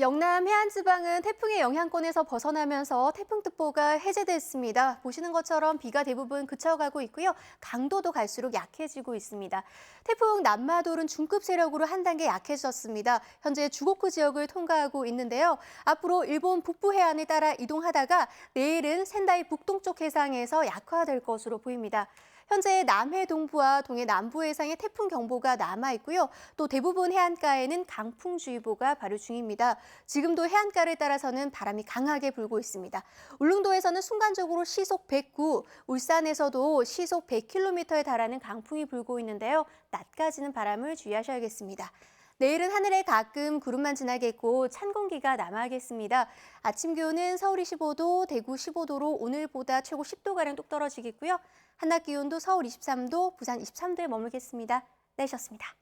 영남 해안지방은 태풍의 영향권에서 벗어나면서 태풍특보가 해제됐습니다. 보시는 것처럼 비가 대부분 그쳐가고 있고요. 강도도 갈수록 약해지고 있습니다. 태풍 남마돌은 중급 세력으로 한 단계 약해졌습니다. 현재 주고쿠 지역을 통과하고 있는데요. 앞으로 일본 북부 해안을 따라 이동하다가 내일은 센다이 북동쪽 해상에서 약화될 것으로 보입니다. 현재 남해 동부와 동해 남부 해상에 태풍 경보가 남아 있고요. 또 대부분 해안가에는 강풍주의보가 발효 중입니다. 지금도 해안가를 따라서는 바람이 강하게 불고 있습니다. 울릉도에서는 순간적으로 시속 109, 울산에서도 시속 100km에 달하는 강풍이 불고 있는데요. 낮까지는 바람을 주의하셔야겠습니다. 내일은 하늘에 가끔 구름만 지나겠고 찬 공기가 남아겠습니다. 아침 기온은 서울 25도, 대구 15도로 오늘보다 최고 10도가량 뚝 떨어지겠고요. 한낮 기온도 서울 23도, 부산 23도에 머물겠습니다. 내셨습니다.